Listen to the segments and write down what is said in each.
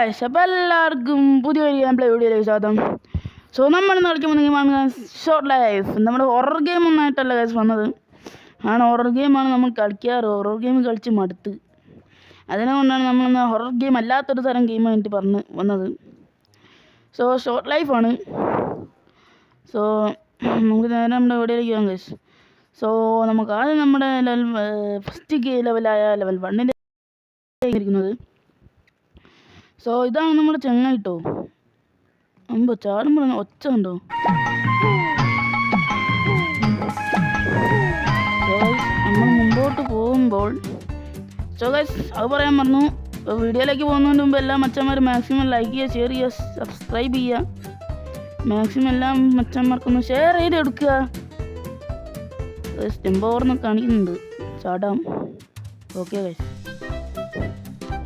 Guys അപ്പോൾ എല്ലാവർക്കും പുതിയൊരു നമ്മളെ പ്ലേ വീഡിയോയിലേക്ക് സ്വാഗതം. സോ നമ്മൾ ഇന്ന് കളിക്കുമ്പോൾ ഷോർട്ട് ലൈഫ് നമ്മുടെ ഹൊറർ ഗെയിം ഒന്നായിട്ടല്ല ഗൈസ് വന്നത്. ആണ് ഹൊറർ ഗെയിമാണ് നമ്മൾ കളിക്കാറ്. ഹൊറർ ഗെയിം കളിച്ച് മടുത്ത്. അതിനെക്കൊണ്ടാണ് നമ്മൾ ഹൊറർ ഗെയിം അല്ലാത്തൊരു തരം ഗെയിമായിട്ട് പറഞ്ഞ് വന്നത്. സോ ഷോർട്ട് ലൈഫാണ് സോ നമുക്ക് നേരെ നമ്മുടെ വീഡിയോയിലേക്ക് പോകാം ഗൈസ് സോ നമുക്ക് ആദ്യം നമ്മുടെ ലെവൽ ഫസ്റ്റ് ലെവലായ ലെവൽ വണ്ണിന്റെ ഇരിക്കുന്നത്. സോ ഇതാണ് നമ്മുടെ ചെങ്ങായിട്ടോ അമ്പോ ചാടുമ്പോഴാണ് ഒച്ച ഉണ്ടോ നമ്മൾ മുമ്പോട്ട് പോകുമ്പോൾ സോ ഗൈസ് അത് പറയാൻ പറഞ്ഞു വീഡിയോയിലേക്ക് പോകുന്നതിന് മുമ്പ് എല്ലാ മച്ചന്മാരും മാക്സിമം ലൈക്ക് ചെയ്യുക ഷെയർ ചെയ്യുക സബ്സ്ക്രൈബ് ചെയ്യുക. മാക്സിമം എല്ലാ മച്ചന്മാർക്കൊന്ന് ഷെയർ ചെയ്ത് എടുക്കുക സ്റ്റെമ്പ് ഓർന്ന് കാണിക്കുന്നുണ്ട്. ചാടാം. ഓക്കെ ഗൈസ്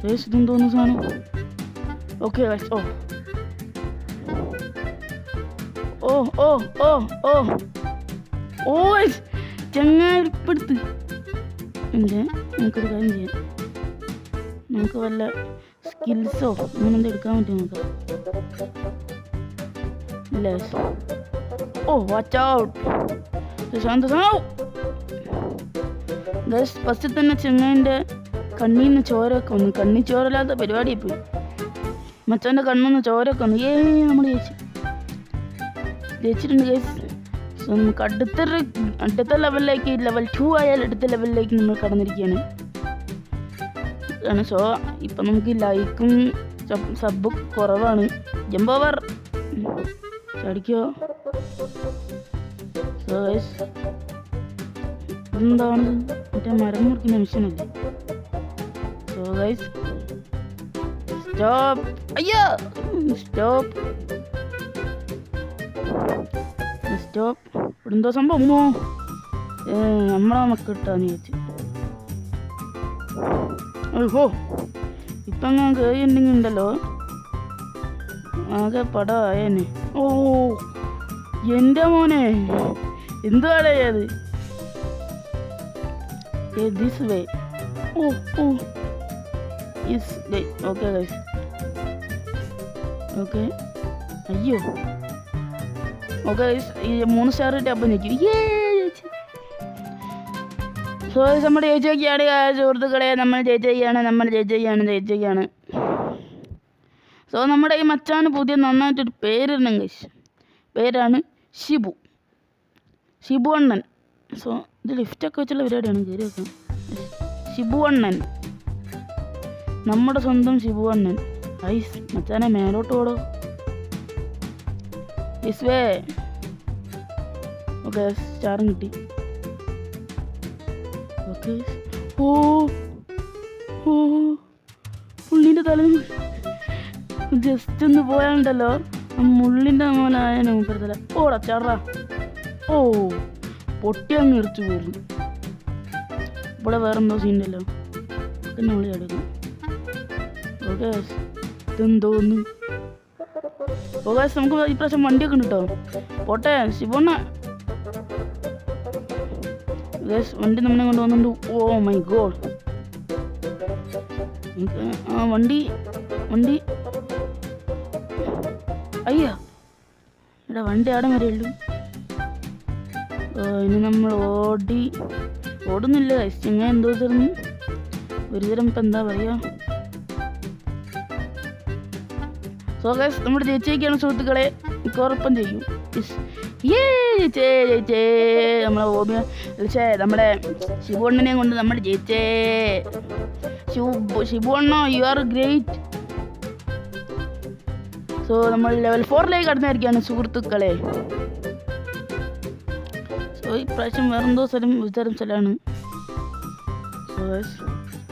ഗൈസ് ഇതെന്തോന്ന് സാധനം? Okay guys oh oh oh oh oh Oh, guys എന്താ നമുക്കൊരു കാര്യം ചെയ്യാം നമുക്ക് വല്ല സ്കിൽസോ അങ്ങനെ എടുക്കാൻ പറ്റും നമുക്ക് ഇല്ല ഓ വാച്ച് ഔട്ട് ശാന്ത ഗൈസ് ഫസ്റ്റ് തന്നെ ചെങ്ങൈന്റെ കണ്ണിൽ നിന്ന് ചോരൊക്കെ വന്നു കണ്ണി ചോരല്ലാത്ത പരിപാടിയായി പോയി മച്ചാന്റെ കണ്ണൊന്ന് ചോരൊക്കെ വന്നു ഏ നമ്മൾ ജയിച്ചു. ജയിച്ചിട്ടുണ്ട് ഗൈസ് നമുക്ക് അടുത്തൊരു അടുത്ത ലെവലിലേക്ക് ലെവൽ ടു ആയാൽ അടുത്ത ലെവലിലേക്ക് നമ്മൾ കടന്നിരിക്കുകയാണ്. സോ ഇപ്പം നമുക്ക് ലൈക്കും സബും കുറവാണ്. ജംബോവർ ചടിക്കോ. എന്താണ് മറ്റേ മരം മുറിക്കുന്ന മിഷനല്ലേ സോ ഗൈസ് സ്റ്റോപ്പ് അയ്യോ. സ്റ്റോപ്പ് സ്റ്റോപ്പ് ഇവിടെ എന്തോ സംഭവം? അമ്മോ നമ്മളെ നമ്മളെ മക്കിട്ടാന്ന് ചോദിച്ചു ഓഹോ. ഇപ്പം ഞാൻ കയറിയിട്ടുണ്ടെങ്കിൽ ഉണ്ടല്ലോ. ആകെ പടമായേനെ ഓ എന്റെ മോനെ. എന്തുവാടേ അത്? This way oh oh. Yes okay guys okay. അയ്യോ. ഓക്കെ ഈ മൂന്ന് സ്റ്റാർ ടബ് നിൽക്കും ഏ സോ നമ്മുടെ ചേച്ചിയൊക്കെയാണ് സുഹൃത്തുക്കളെ. നമ്മൾ ചേച്ചിയാണ് നമ്മൾ ചേച്ചിയാണ് ചേച്ചിയാണ് സോ നമ്മുടെ ഈ മച്ചാന് പുതിയ നന്നായിട്ടൊരു പേരിടണം ഗൈസ് പേരാണ് ഷിബു. ഷിബു അണ്ണൻ. സോ ഇത് ലിഫ്റ്റൊക്കെ വെച്ചുള്ള പരിപാടിയാണ്. കയറി വെക്കാം ഷിബു അണ്ണൻ. നമ്മുടെ സ്വന്തം ഷിബു അണ്ണൻ. ഐസ് മച്ചാനെ മേലോട്ട് ഓടോ. ഇസ്വേ ഓക്കെ സ്റ്റാറും കിട്ടി. ഓക്കെ ഓ ഓ പുള്ളിന്റെ തല ജസ്റ്റ് ഒന്ന് പോയാണ്ടല്ലോ. മുള്ളിന്റെ മോനായ നമുക്കറിയത്തില്ല ഓടാ ചാടാ. ഓ പൊട്ടി അങ്ങ് എറിച്ചു പോയിരുന്നു. ഇവിടെ വേറെന്തോ സീനുണ്ടല്ലോ പിന്നെ വിളി എടുക്കും ഓക്കെ ഇതെന്തോന്ന്? ഓക്കെ നമുക്ക് ഇപ്രാവശ്യം വണ്ടിയൊക്കെ ഉണ്ട് കേട്ടോ പോട്ടെ ശിവണ്ണ. ഗൈസ് വണ്ടി നമ്മളെ കൊണ്ട് വന്നിട്ടുണ്ട്. ഓ മൈ ഗോഡ് ആ വണ്ടി വണ്ടി. അയ്യോ. എടാ വണ്ടി അവിടെ വരെ ഉള്ളൂ. ഇനി നമ്മൾ ഓടി ഓടുന്നില്ല ഗൈസ് ഇങ്ങനെ എന്തോ തരുന്നു. ഒരു തരം ഇപ്പം എന്താ പറയുക സോ ഗൈസ് നമ്മുടെ ചേച്ചിയൊക്കെയാണ് സുഹൃത്തുക്കളെ മിക്കവാറും ചെയ്യും. നമ്മളെ ഓമിയ വിളിച്ചേ നമ്മുടെ ശിവണ്ണനെ കൊണ്ട് നമ്മൾ ജയിച്ചേ. ശിവ ശിവണ്ണോ യു ആർ ഗ്രേറ്റ് സോ നമ്മൾ ലെവൽ ഫോറിലേക്ക് കടന്നായിരിക്കുകയാണ് സുഹൃത്തുക്കളെ. സോ ഇപ്രാവശ്യം വേറെന്തോ സ്ഥലം വിചാരം സ്ഥലമാണ്. സോ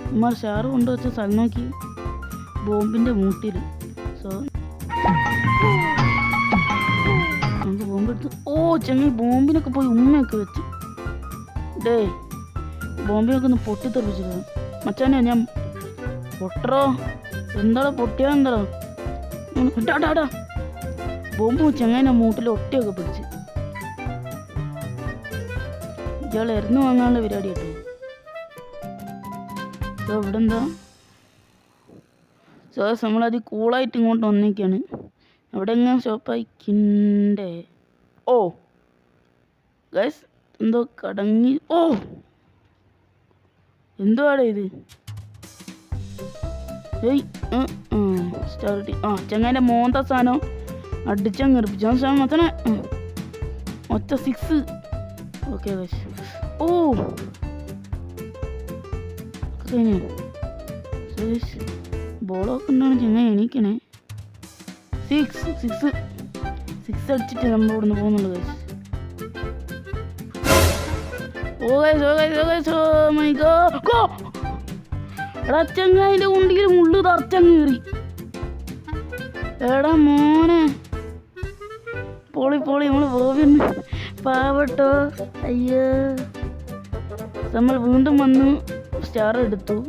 നമ്മൾ ഷാറ് കൊണ്ടുവച്ച സ്ഥലം നോക്കി. ബോംബിന്റെ മൂട്ടിൽ സോ നമുക്ക് ബോംബെടുത്ത്? ഓ ചെങ്ങി ബോംബിനൊക്കെ പോയി ഉമ്മയൊക്കെ വെച്ചു. ഡേ ബോംബെയൊക്കെ ഒന്ന് പൊട്ടിത്തെറിപ്പിച്ചിരുന്നു. മച്ചാനെ ഞാൻ പൊട്ടറോ? എന്താടോ പൊട്ടിയാ എന്താടോ? ഇട്ടാടാ ബോംബ് ചെങ്ങനെ മൂട്ടിൽ ഒട്ടിയൊക്കെ പിടിച്ച്. ഇയാൾ എറിഞ്ഞു വാങ്ങാനുള്ള പരിപാടി കേട്ടോ. സോ ഇവിടെ എന്താ നമ്മളത് കൂളായിട്ട് ഇങ്ങോട്ട് വന്നേക്കാണ്. അവിടെ എങ്ങനെ ഷോപ്പായി കിണ്ടേ ഓ ഗൈസ് എന്തോ കടങ്ങി ഓ എന്തുവാടെ ഇത്? ഏയ് സ്റ്റാർട്ടി ആ ചങ്ങാന്റെ മോന്ത സാധനം അടിച്ചങ്ങ് എറിപ്പിച്ചു സാധനം മൊത്തനെ ഒറ്റ സിക്സ് ഓക്കെ ഓ ബോളൊക്കെ ഉണ്ടാണ് ചങ്ങ എണീക്കണേ. സിക്സ് സിക്സ് സിക്സ് അടിച്ചിട്ട് നമ്മൾ ഇവിടുന്ന് പോകുന്നുള്ളത് ഓ guys oh guys oh my go go എടാ കുണ്ടിയിൽ മുള്ളു കയറി എടാ മോനെ. പോളി പോളി നമ്മൾ പോവുന്നു. പാവട്ടോ. അയ്യോ. നമ്മൾ വീണ്ടും വന്ന് സ്റ്റാർ എടുത്തു.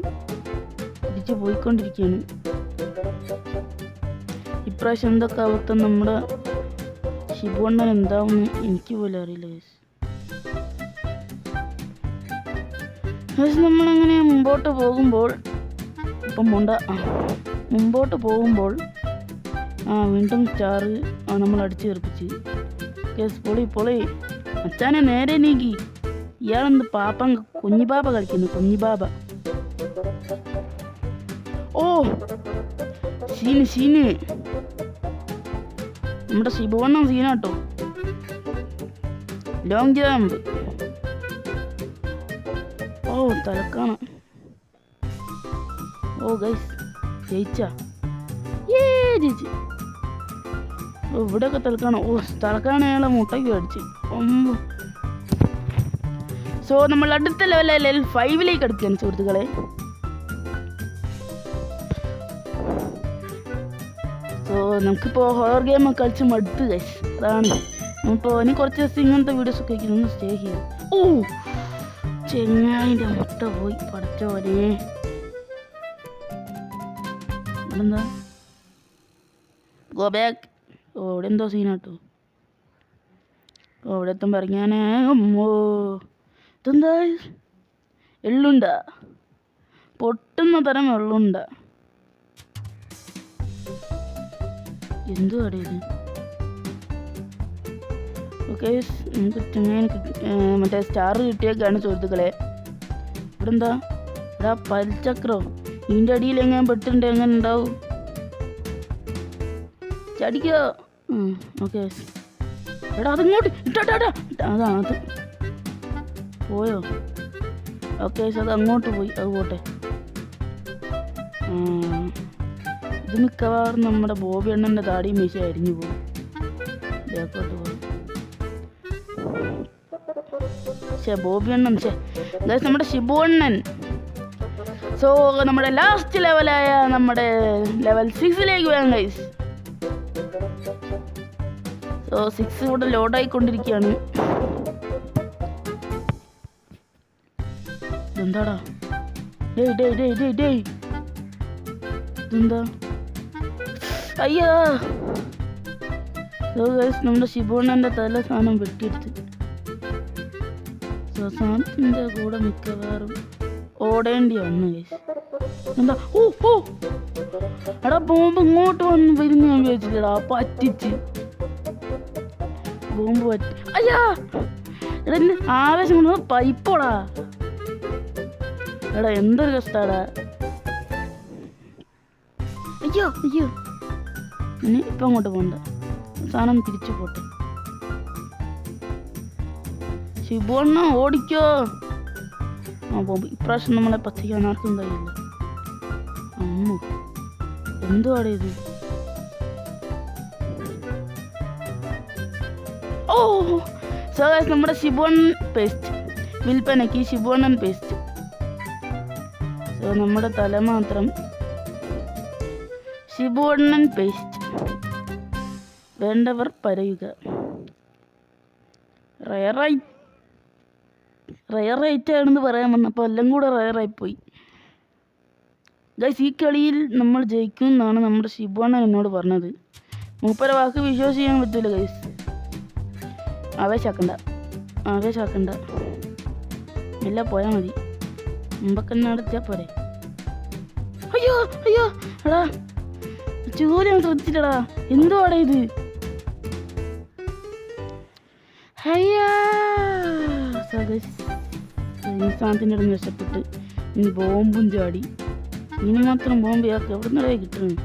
തിരിച്ചു പോയിക്കൊണ്ടിരിക്കുകയാണ്. ഇപ്രാവശ്യം എന്തൊക്കെ അവസ്ഥ നമ്മുടെ ശിവണ്ണൻ എന്താവും എനിക്ക് പോലും അറിയില്ല guys. Guys, നമ്മളങ്ങനെ മുമ്പോട്ട് പോകുമ്പോൾ ഇപ്പം മുണ്ട മുമ്പോട്ട് പോകുമ്പോൾ ആ വീണ്ടും സ്റ്റാർ നമ്മൾ അടിച്ചു തീർപ്പിച്ച് കേസ് പൊളി പൊളി. അച്ഛനെ നേരെ നീക്കി. ഇയാളെന്ത് പാപ്പം കുഞ്ഞിബാബ കളിക്കുന്നു കുഞ്ഞിബാബ ഓ സീന് സീന് നമ്മുടെ ശിവണ്ണൻ സീനാട്ടോ ലോങ് ജമ്പ് ഓ തലക്കാണ്. ഓ ഗൈസ് ജയിച്ച. ജയിച്ച്. ഇവിടെയൊക്കെ തലക്കാണ്. ഓ തലക്കാണ് അയാളെ മുട്ടയ്ക്ക് അടിച്ച്. സോ നമ്മൾ അടുത്ത ലെവൽ ഫൈവിലേക്ക് അടുക്കുകയാണ് സുഹൃത്തുക്കളെ. നമുക്കിപ്പോൾ ഹൊറർ ഗെയിമൊക്കെ കളിച്ച് മടുത്ത് ഗൈസ് അതാണ്. അപ്പോൾ ഇനി കുറച്ച് ദിവസം ഇങ്ങനത്തെ വീഡിയോസ് ഒക്കെ ഒന്ന് സ്റ്റേ ചെയ്യാം ഓ ചെങ്ങായിന്റെ മുട്ട പോയി പടച്ചോനെ എന്താ ഗോ ബാക്ക് ഇവിടെ എന്തോ സീനാട്ടോ ഓ ഇവിടെ എത്തുമ്പോൾ ഇറങ്ങിയാനേ. അമ്മോ. ഇതെന്താ? എള്ളുണ്ട? പൊട്ടുന്ന തരം എള്ളുണ്ട. എന്തുവാടെ ഇത് ഓക്കെ നമുക്ക് ചെങ്ങനെ മറ്റേ സ്റ്റാർ കിട്ടിയൊക്കെയാണ് സുഹൃത്തുക്കളെ. ഇവിടെ എന്താ ഇവിടെ പൽചക്രോ. ഇതിന്റെ അടിയിൽ എങ്ങനെ പെട്ടിട്ടുണ്ട് എങ്ങനെ ഉണ്ടാവും? ചടിക്കോ. ഓക്കെ എടാ അതിങ്ങോട്ട്. ഇട്ടാ അതാണ് അത് പോയോ? ഓക്കെ അത് അങ്ങോട്ട് പോയി അത് പോട്ടെ. ഇത് മിക്കവാറും നമ്മുടെ ബോബി അണ്ണന്റെ താടി മീശ അരിഞ്ഞു പോകും. ബാക്കോട്ട് പോകും പക്ഷേ ബോബി അണ്ണൻ ഷേ എന്തായാലും നമ്മുടെ ഷിബു അണ്ണൻ. സോ നമ്മുടെ ലാസ്റ്റ് ലെവലായ നമ്മുടെ ലെവൽ സിക്സിലേക്ക് വേണം ഗൈസ് സോ സിക്സ് ഇവിടെ ലോഡായിക്കൊണ്ടിരിക്കുകയാണ് എന്താടാ ഡേയ് ഡേയ് ഡേയ് ഡേയ് ഡേയ്. ഇതെന്താ? അയ്യോ. സോ ഗൈസ് നമ്മുടെ ശിവണ്ണന്റെ തല സാധനം വെട്ടിയെടുത്ത്. സോ സാധനത്തിന്റെ കൂടെ മിക്കവാറും ഓടേണ്ടി വന്നു ഗൈസ് എന്താ? ഓ ഓ. എടാ ബോംബ് ഇങ്ങോട്ട് വന്ന് വരുന്ന ഞാൻ വിചാരിച്ചില്ലടാ പറ്റിച്ച്. ബോംബ് പറ്റി. അയ്യാ. എടാ എന്നെ ആവേശം കൊണ്ട് പൈപ്പോടാ. എടാ എന്തൊരു കഷ്ടാടാ. അയ്യോ അയ്യോ. ഇനി ഇപ്പം അങ്ങോട്ട് പോകണ്ട. സാധനം തിരിച്ചു പോട്ടെ. ശിബുണ്ണ ഓടിക്കോ. ആ ബോംബ് ഇപ്രാവശ്യം നമ്മളെ പത്തിക്കാൻ ആർക്കും കഴിയില്ല. അമ്മ എന്തുവാടെ ഇത്? ഓ സോ നമ്മുടെ ശിബോൺ പേസ്റ്റ് വിൽപ്പനയ്ക്ക് ശിവണ്ണൻ പേസ്റ്റ് സോ നമ്മുടെ തല മാത്രം ശിവണ്ണൻ പേസ്റ്റ് വേണ്ടവർ പറയുക. റയറായി റയറൈറ്റ് ആണെന്ന് പറയാൻ വന്നപ്പോൾ എല്ലാം കൂടെ റയറായിപ്പോയി ഗൈസ് ഈ കളിയിൽ നമ്മൾ ജയിക്കും എന്നാണ് നമ്മുടെ ശിബോണ്ണൻ എന്നോട് പറഞ്ഞത്. മൂപ്പര വാക്ക് വിശ്വസിക്കാൻ പറ്റില്ല ഗൈസ് ആവേശാക്കണ്ട ആവേശാക്കണ്ട ഇല്ല പോയാൽ മതി. മുമ്പൊക്കെ നടത്തിയാൽ പോരെ. അയ്യോ അയ്യോ. എടാ ചൂര ഞാൻ ശ്രദ്ധിച്ചില്ലടാ എന്തുവാടാ ഇത്? സാധനത്തിന്റെ ഇടന്ന് രക്ഷപ്പെട്ട് ഇനി ബോംബും ചാടി. ഇനി മാത്രം ബോംബ് ഇയാൾക്ക് എവിടെ നിന്നേ കിട്ടുന്നു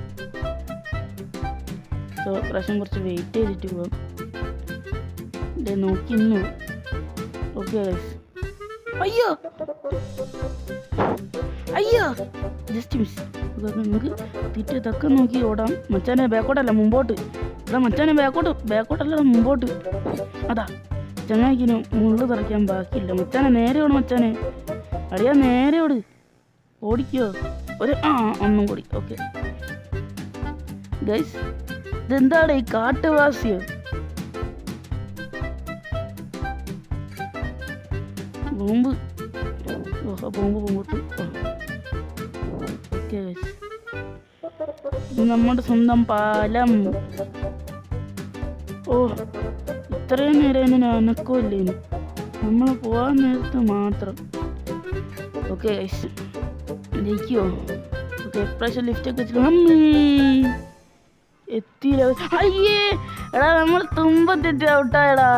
സോ പ്രാവശ്യം കുറച്ച് വെയിറ്റ് ചെയ്തിട്ട് പോകാം ദേ നോക്കി ഇന്നു ഓക്കെ അയ്യോ! അയ്യോ. ജസ്റ്റ് മിസ് നമുക്ക് തിറ്റ് തക്ക നോക്കി ഓടാം. മച്ചാനെ ബാക്കോട്ടല്ല മുമ്പോട്ട്. ഇവിടെ മച്ചാനെ ബാക്കോട്ട്. ബാക്കോട്ടല്ല മുമ്പോട്ട്. അതാ. ചങ്ങായിക്കിന് മുള്ളു തറയ്ക്കാൻ ബാക്കിയില്ല. മച്ചാനെ നേരെ ഓട് മച്ചാനെ. അടിയാ നേരെ ഓട്. ഓടിക്കോ. ഒരു ആ ഒന്നും കൂടി. ഓക്കെ. ഗൈസ് ഇതെന്താണ് ഈ കാട്ടുവാസിയോ? ബോംബ് ബോംബ് മുമ്പോട്ട് നമ്മുടെ സ്വന്തം പാലം. ഓ ഇത്രയും നേരം അനക്കമില്ലേനു നമ്മൾ പോകാൻ നേരത്ത് മാത്രം. ഓക്കെ ജയിക്കോ ഓക്കെ ലിഫ്റ്റ് ലിഫ്റ്റൊക്കെ വെച്ചിട്ട് അമ്മേ എത്തിയില്ല. അയ്യേ എടാ നമ്മൾ തുമ്പത്തെത്തി ഔട്ടായടാ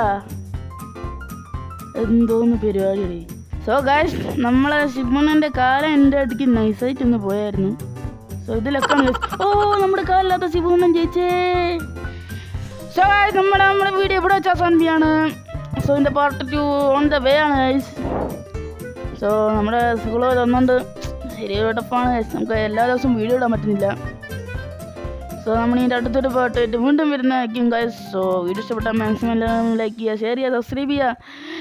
എന്തോന്ന് പരിപാടിയടേ. സോ ഗായ്സ് നമ്മളെ ശിവണ്ണന്റെ കാല എന്റെ അടുക്ക് നൈസായിട്ട് ഒന്ന് പോയായിരുന്നു. സോ ഇതിലൊക്കെ ഓ നമ്മുടെ കാലില്ലാത്ത ശിവണ്ണൻ ജയിച്ചേ സോ ഗായ്സ് നമ്മുടെ നമ്മുടെ വീഡിയോ ഇവിടെ വെച്ചാൽ സന്ധിയാണ് സോ ഇതിന്റെ part two on the way ആണ് ഗൈസ് സോ നമ്മുടെ സ്കൂൾ തന്നുകൊണ്ട് ശരിയോടൊപ്പമാണ് നമുക്ക് എല്ലാ ദിവസവും വീഡിയോ ഇടാൻ പറ്റുന്നില്ല. സോ നമ്മൾ ഇതിന്റെ അടുത്തൊരു പാട്ടായിട്ട് വീണ്ടും വരുന്നതായിരിക്കും ഗൈസ് സോ വീഡിയോ ഇഷ്ടപ്പെട്ടാൽ മാക്സിമം എല്ലാം ലൈക്ക് ചെയ്യുക ഷെയർ ചെയ്യുക സബ്സ്ക്രൈബ് ചെയ്യുക.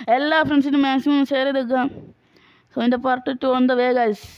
എല്ലാ ഫ്രണ്ട്സിനും മാക്സിമം ഷെയർ ചെയ്തേക്കാം സോ എന്റെ part two on the way guys